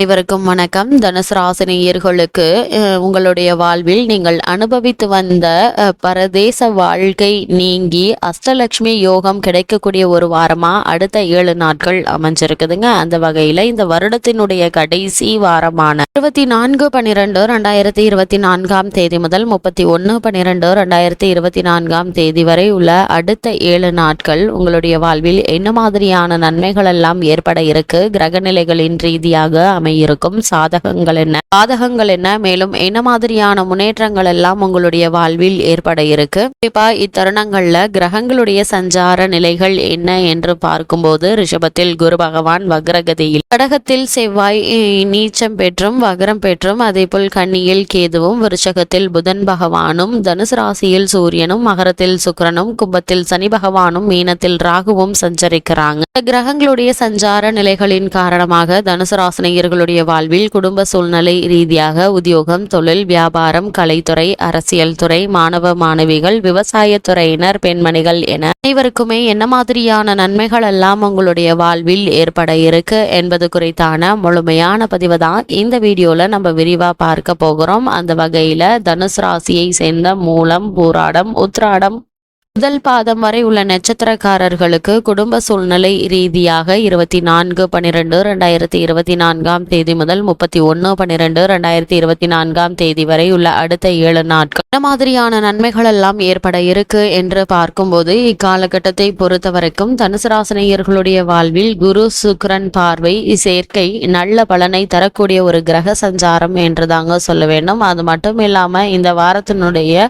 அனைவருக்கும் வணக்கம். தனுசு ராசினியர்களுக்கு உங்களுடைய வாழ்வில் நீங்கள் அனுபவித்து வந்த பரதேச வாழ்க்கை நீங்கி அஷ்டலட்சுமி யோகம் கிடைக்கக்கூடிய ஒரு வாரமா? அடுத்த ஏழு நாட்கள் அமைஞ்சிருக்குதுங்க. அந்த வகையில இந்த வருடத்தினுடைய கடைசி வாரமான இருபத்தி நான்கு பன்னிரெண்டு ரெண்டாயிரத்தி இருபத்தி நான்காம் தேதி முதல் முப்பத்தி ஒன்று பன்னிரெண்டு ரெண்டாயிரத்தி இருபத்தி நான்காம் தேதி வரை உள்ள அடுத்த ஏழு நாட்கள் உங்களுடைய வாழ்வில் என்ன மாதிரியான நன்மைகள் எல்லாம் ஏற்பட இருக்கு? கிரகநிலைகளின் ரீதியாக அமையிருக்கும் சாதகங்கள் என்ன? சாதகங்கள் என்ன? மேலும் என்ன மாதிரியான முன்னேற்றங்கள் எல்லாம் உங்களுடைய வாழ்வில் ஏற்பட இருக்கு? குறிப்பா இத்தருணங்கள்ல கிரகங்களுடைய சஞ்சார நிலைகள் என்ன என்று பார்க்கும்போது ரிஷபத்தில் குரு பகவான் வக்ரகதியில். கடகத்தில் செவ்வாய் நீச்சம் பெற்றும் வக்ரம் பெற்றும் அதே போல் கன்னியில் கேதுவும் விருச்சகத்தில் புதன் பகவானும் தனுசு ராசியில் சூரியனும் மகரத்தில் சுக்கரனும் கும்பத்தில் சனி பகவானும் மீனத்தில் ராகுவும் சஞ்சரிக்கிறாங்க. கிரகங்களுடைய சஞ்சார நிலைகளின் காரணமாக தனுசு ராசினியர்கள் அவர்களுடைய வாழ்வில் குடும்ப சூழ்நிலை ரீதியாக உத்தியோகம் தொழில் வியாபாரம் கலைத்துறை அரசியல் துறை மாணவ மாணவிகள் விவசாயத்துறையினர் பெண்மணிகள் என அனைவருக்குமே என்ன மாதிரியான நன்மைகள் எல்லாம் உங்களுடைய வாழ்வில் ஏற்பட இருக்கு என்பது குறித்தான முழுமையான பதிவு தான் இந்த வீடியோல நம்ம விரிவா பார்க்க போகிறோம். அந்த வகையில தனுசு ராசியை சேர்ந்த மூலம் பூராடம் உத்ராடம் முதல் பாதம் வரை உள்ள நட்சத்திரக்காரர்களுக்கு குடும்ப சூழ்நிலை ரீதியாக இருபத்தி நான்கு பன்னிரெண்டு ரெண்டாயிரத்தி இருபத்தி நான்காம் தேதி முதல் முப்பத்தி ஒன்று பன்னிரெண்டு ரெண்டாயிரத்தி இருபத்தி நான்காம் தேதி வரை உள்ள அடுத்த ஏழு நாட்கள். என்ன மாதிரியான நன்மைகள் எல்லாம் ஏற்பட இருக்கு என்று பார்க்கும்போது இக்காலகட்டத்தை பொறுத்த வரைக்கும் தனுசு ராசினியர்களுடைய வாழ்வில் குரு சுக்ரன் பார்வை சேர்க்கை நல்ல பலனை தரக்கூடிய ஒரு கிரக சஞ்சாரம் என்று தாங்க சொல்ல வேண்டும். அது மட்டும் இல்லாம இந்த வாரத்தினுடைய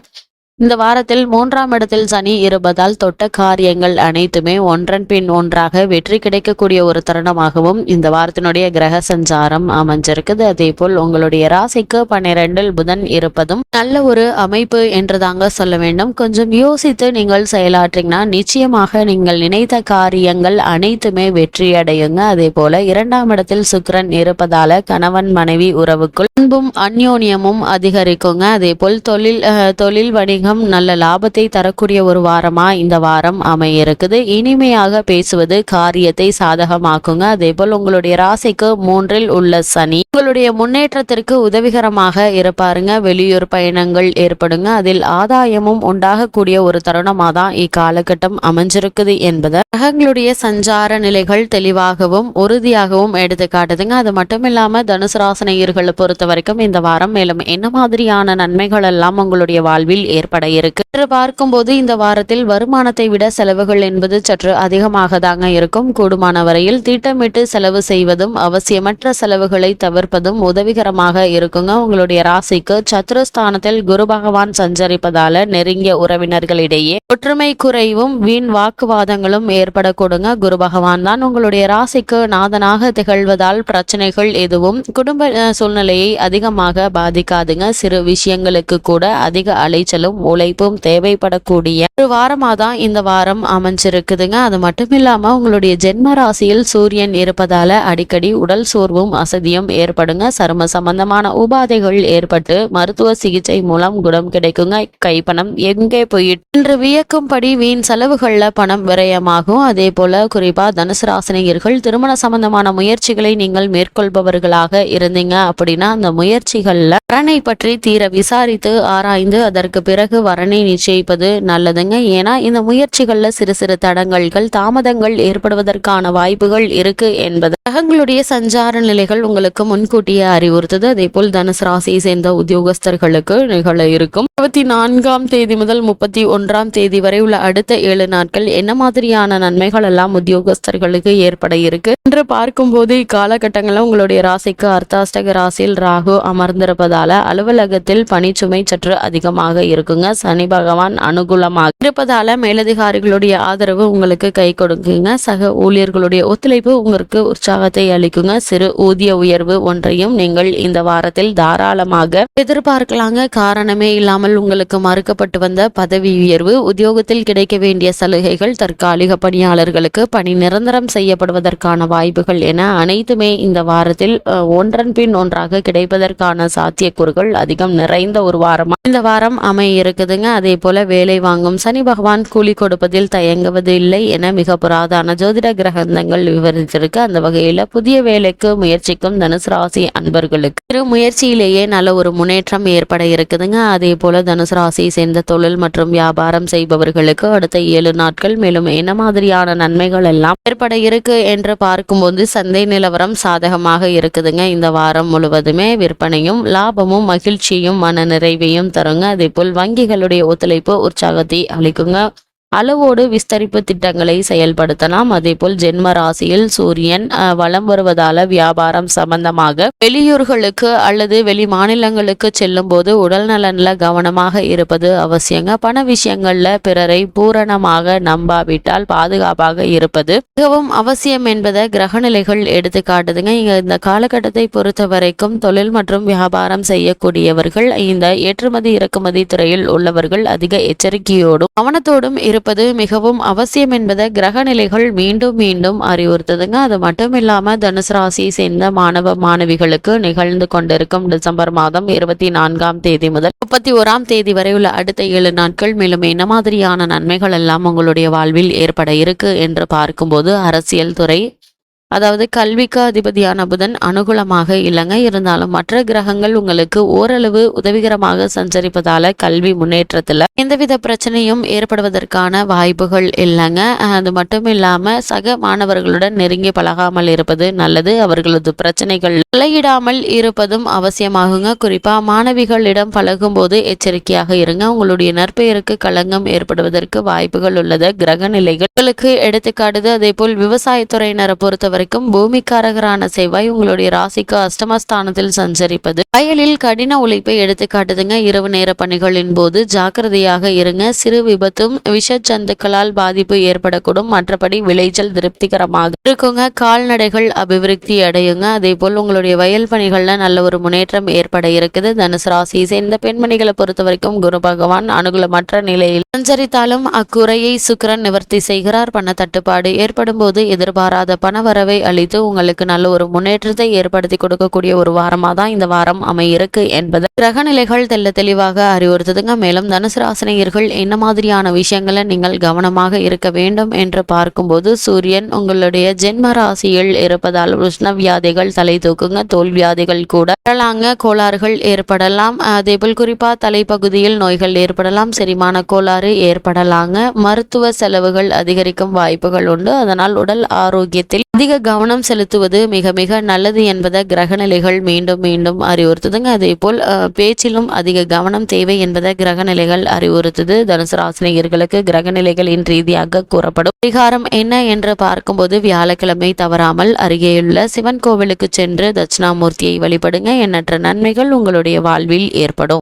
இந்த வாரத்தில் மூன்றாம் இடத்தில் சனி இருப்பதால் தொட்ட காரியங்கள் அனைத்துமே ஒன்றன் பின் ஒன்றாக வெற்றி கிடைக்கக்கூடிய ஒரு தருணமாகவும் இந்த வாரத்தினுடைய கிரக சஞ்சாரம் அமைஞ்சிருக்குது. அதே போல் உங்களுடைய ராசிக்கு பன்னிரெண்டில் புதன் இருப்பதும் நல்ல ஒரு அமைப்பு என்று தாங்க சொல்ல வேண்டும். கொஞ்சம் யோசித்து நீங்கள் செயலாற்றிங்கன்னா நிச்சயமாக நீங்கள் நினைத்த காரியங்கள் அனைத்துமே வெற்றி அடையுங்க. அதே போல இரண்டாம் இடத்தில் சுக்கரன் இருப்பதால கணவன் மனைவி உறவுக்குள் அன்பும் அந்யோன்யமும் அதிகரிக்குங்க. அதே போல் தொழில் தொழில் வணிகம் நல்ல லாபத்தை தரக்கூடிய ஒரு வாரமா இந்த வாரம் அமைய இருக்குது இனிமையாக பேசுவது காரியத்தை சாதகமாக்குங்க. அதே போல் உங்களுடைய ராசிக்கு மூன்றில் உள்ள சனி உங்களுடைய முன்னேற்றத்திற்கு உதவிகரமாக இருப்பாருங்க. வெளியூர் பயணங்கள் ஏற்படுங்க. அதில் ஆதாயமும் உண்டாகக்கூடிய ஒரு தருணமா தான் இக்காலகட்டம் அமைஞ்சிருக்குது என்பதை கிரகங்களுடைய சஞ்சார நிலைகள் தெளிவாகவும் உறுதியாகவும் எடுத்து காட்டுதுங்க. அது மட்டும் இல்லாம தனுசு ராசனையர்களை பொறுத்த வரைக்கும் இந்த வாரம் மேலும் என்ன மாதிரியான நன்மைகள் எல்லாம் உங்களுடைய வாழ்வில் ஏற்பட இருக்கு. பார்க்கும்போது இந்த வாரத்தில் வருமானத்தை விட செலவுகள் என்பது சற்று அதிகமாக தாங்க இருக்கும். கூடுமான வரையில் திட்டமிட்டு செலவு செய்வதும் அவசியமற்ற செலவுகளை தவிர்ப்பதும் உதவிகரமாக இருக்குங்க. உங்களுடைய ராசிக்கு சத்துருஸ்தானத்தில் குரு பகவான் சஞ்சரிப்பதால நெருங்கிய உறவினர்களிடையே ஒற்றுமை குறைவும் வீண் வாக்குவாதங்களும் ஏற்படக்கூடுங்க. குரு பகவான் தான் உங்களுடைய ராசிக்கு நாதனாக திகழ்வதால் பிரச்சனைகள் எதுவும் குடும்ப சூழ்நிலையை அதிகமாக பாதிக்காதுங்க. சிறு விஷயங்களுக்கு கூட அதிக அலைச்சலும் உழைப்பும் தேவைப்படக்கூடிய ஒரு வாரமா தான் இந்த வாரம் அமைஞ்சிருக்குதுங்க. அது மட்டும் இல்லாம உங்களுடைய ஜென்ம ராசியில் சூரியன் இருப்பதால அடிக்கடி உடல் சோர்வும் அசதியும் ஏற்படுங்க. சரும சம்பந்தமான உபாதைகள் ஏற்பட்டு மருத்துவ சிகிச்சை மூலம் குணம் கிடைக்குங்க. கைப்பணம் எங்கே போயிட்டு இன்று வியக்கும்படி வீண் செலவுகள்ல பணம் விரயமாகும். அதே போல குறிப்பா தனுசு ராசினியர்கள் திருமண சம்பந்தமான முயற்சிகளை நீங்கள் மேற்கொள்பவர்களாக இருந்தீங்க அப்படின்னா அந்த முயற்சிகள்ல வரனை பற்றி தீர விசாரித்து ஆராய்ந்து அதற்கு பிறகு வரனை நிச்சயிப்பது நல்லதுங்க. ஏன்னா இந்த முயற்சிகளில் சிறு சிறு தடங்கல்கள் தாமதங்கள் ஏற்படுவதற்கான வாய்ப்புகள் இருக்கு என்பது கிரகங்களுடைய சஞ்சார நிலைகள் உங்களுக்கு முன்கூட்டியே அறிவுறுத்தது. அதே போல் தனுசு ராசியை சேர்ந்த உத்தியோகஸ்தர்களுக்கு நிகழ இருக்கும். இருபத்தி நான்காம் தேதி முதல் முப்பத்தி ஒன்றாம் தேதி வரை உள்ள அடுத்த ஏழு நாட்கள் என்ன மாதிரியான நன்மைகள் எல்லாம் உத்தியோகஸ்தர்களுக்கு ஏற்பட இருக்கு? என்று பார்க்கும்போது இக்காலகட்டங்களில் உங்களுடைய ராசிக்கு அர்த்தாஷ்டக ராசியில் ராகு அமர்ந்திருப்பதால அலுவலகத்தில் பணிச்சுமை சற்று அதிகமாக இருக்குங்க. சனி பகவான் அனுகூலமாக இருப்பதால மேலதிகாரிகளுடைய ஆதரவு உங்களுக்கு கை கொடுக்குங்க. சக ஊழியர்களுடைய ஒத்துழைப்பு உங்களுக்கு உற்சாகத்தை அளிக்குங்க. சிறு ஊதிய உயர்வு ஒன்றையும் நீங்கள் இந்த வாரத்தில் தாராளமாக எதிர்பார்க்கலாங்க. காரணமே இல்லாமல் உங்களுக்கு மறுக்கப்பட்டு வந்த பதவி உயர்வு உத்தியோகத்தில் கிடைக்க வேண்டிய சலுகைகள் தற்காலிக பணியாளர்களுக்கு பணி நிரந்தரம் செய்யப்படுவதற்கான வாய்ப்புகள் என அனைத்துமே இந்த வாரத்தில் ஒன்றன் பின் ஒன்றாக கிடைப்பதற்கான சாத்தியக்கூறுகள் அதிகம் நிறைந்த ஒரு வாரமா இந்த வாரம் அமைய இருக்குதுங்க. அதே போல வேலை வாங்கும் சனி பகவான் கூலி கொடுப்பதில் தயங்குவது இல்லை என மிக புராதான ஜோதிட கிரகங்கள் விவரித்திருக்கு. அந்த வகையில் வகையில புதிய வேலைக்கு முயற்சிக்கும் தனுசு ராசி அன்பர்களுக்கு. சிறு முயற்சியிலேயே நல்ல ஒரு முன்னேற்றம் ஏற்பட இருக்குதுங்க. அதே போல தனுசு ராசியை சேர்ந்த தொழில் மற்றும் வியாபாரம் செய்பவர்களுக்கு அடுத்த ஏழு நாட்கள் மேலும் என்ன மாதிரியான நன்மைகள் எல்லாம் ஏற்பட இருக்கு என்று பார்க்கும்போது சந்தை நிலவரம் சாதகமாக இருக்குதுங்க. இந்த வாரம் முழுவதுமே விற்பனையும் லாபமும் மகிழ்ச்சியும் மன நிறைவையும் தருங்க. அதே போல் வங்கிகளுடைய ஒத்துழைப்பு உற்சாகத்தை அளிக்குங்க. அளவோடு விஸ்தரிப்பு திட்டங்களை செயல்படுத்தலாம். அதே போல் ஜென்ம ராசியில் சூரியன் வளம் வலம் வருவதால வியாபாரம் சம்பந்தமாக வெளியூர்களுக்கு அல்லது வெளி மாநிலங்களுக்கு செல்லும் போது உடல் நலன்ல கவனமாக இருப்பது அவசியங்க. பண விஷயங்கள்ல பிறரை பூரணமாக நம்பாவிட்டால் பாதுகாப்பாக இருப்பது மிகவும் அவசியம் என்பதை கிரகநிலைகள் எடுத்து காட்டுதுங்க. இங்க இந்த காலகட்டத்தை பொறுத்த வரைக்கும் தொழில் மற்றும் வியாபாரம் செய்யக்கூடியவர்கள் இந்த ஏற்றுமதி இறக்குமதி துறையில் உள்ளவர்கள் அதிக எச்சரிக்கையோடும் கவனத்தோடும் இருப்பது மிகவும் அவசியம் என்பதை கிரகநிலைகள் மீண்டும் மீண்டும் அறிவுறுத்துதுங்க. அது மட்டும் இல்லாமல் தனுசு ராசியை சேர்ந்த மாணவ மாணவிகளுக்கு நிகழ்ந்து கொண்டிருக்கும் டிசம்பர் மாதம் இருபத்தி நான்காம் தேதி முதல் முப்பத்தி ஓராம் தேதி வரை உள்ள அடுத்த ஏழு நாட்கள் மேலும் என்ன மாதிரியான நன்மைகள் எல்லாம் உங்களுடைய வாழ்வில் ஏற்பட இருக்கு என்று பார்க்கும்போது அரசியல் துறை அதாவது கல்விக்கு அதிபதியான புதன் அனுகூலமாக இல்லைங்க. இருந்தாலும் மற்ற கிரகங்கள் உங்களுக்கு ஓரளவு உதவிகரமாக சஞ்சரிப்பதால கல்வி முன்னேற்றத்தில் எந்தவித பிரச்சனையும் ஏற்படுவதற்கான வாய்ப்புகள் இல்லைங்க. அது மட்டும் இல்லாம சக மாணவர்களுடன் நெருங்கி பழகாமல் இருப்பது நல்லது. அவர்களது பிரச்சனைகள் தலையிடாமல் இருப்பதும் அவசியமாகுங்க. குறிப்பா மாணவிகளிடம் பழகும்போது எச்சரிக்கையாக இருங்க. உங்களுடைய நற்பெயருக்கு களங்கம் ஏற்படுவதற்கு வாய்ப்புகள் உள்ளது. கிரக நிலைகள் உங்களுக்கு எடுத்துக்காட்டுது. அதே போல் விவசாயத்துறையினரை பொறுத்தவரை வரைக்கும் பூமிக்காரகரான செவ்வாய் உங்களுடைய ராசிக்கு அஷ்டமஸ்தானத்தில் சஞ்சரிப்பது. வயலில் கடின உழைப்பை எடுத்து காட்டுதுங்க. இரவு நேர பணிகளின் போது ஜாக்கிரதையாக இருங்க. சிறு விபத்தும் விஷச்சந்துக்களால் பாதிப்பு ஏற்படக்கூடும். மற்றபடி விளைச்சல் திருப்திகரமாக இருக்குங்க. கால்நடைகள் அபிவிருத்தி அடையுங்க. அதே போல் உங்களுடைய வயல் பணிகள்ல நல்ல ஒரு முன்னேற்றம் ஏற்பட இருக்குது. தனுசு ராசியை சேர்ந்த பெண்மணிகளை பொறுத்த வரைக்கும் குரு பகவான் அனுகூலமற்ற நிலையில் சஞ்சரித்தாலும் அக்குறையை சுக்கிரன் நிவர்த்தி செய்கிறார். பண தட்டுப்பாடு ஏற்படும் போது எதிர்பாராத பணவரவை அளித்து உங்களுக்கு நல்ல ஒரு முன்னேற்றத்தை ஏற்படுத்தி கொடுக்கக்கூடிய ஒரு வாரமாக தான் இந்த வாரம் அமையிருக்கு என்பது. கிரகநிலைகள் தெல்ல தெளிவாக அறிவுறுத்துதுங்க. மேலும் தனுசு ராசினியர்கள் என்ன மாதிரியான விஷயங்களை நீங்கள் கவனமாக இருக்க வேண்டும் என்று பார்க்கும்போது சூரியன் உங்களுடைய ஜென்ம ராசியில் இருப்பதால் உஷ்ண வியாதிகள் தலை தூக்குங்க. தோல் வியாதிகள் கூட வரலாங்க. கோளாறுகள் ஏற்படலாம். அதேபோல் குறிப்பாக தலைப்பகுதியில் நோய்கள் ஏற்படலாம். செரிமான கோளாறு ஏற்படலாங்க. மருத்துவ செலவுகள் அதிகரிக்கும் வாய்ப்புகள் உண்டு. அதனால் உடல் ஆரோக்கியத்தில் அதிக கவனம் செலுத்துவது மிக மிக நல்லது என்பதை கிரகநிலைகள் மீண்டும் மீண்டும் அறிவுறுத்துதுங்க. அதே போல் பேச்சிலும் அதிக கவனம் தேவை என்பதை கிரகநிலைகள் அறிவுறுத்துது. தனுசு ராசினியர்களுக்கு கிரகநிலைகளின் ரீதியாக கூறப்படும். பரிகாரம் என்ன என்று பார்க்கும்போது வியாழக்கிழமை தவறாமல் அருகேயுள்ள சிவன் கோவிலுக்கு சென்று தட்சிணாமூர்த்தியை வழிபடுங்க. எண்ணற்ற நன்மைகள் உங்களுடைய வாழ்வில் ஏற்படும்.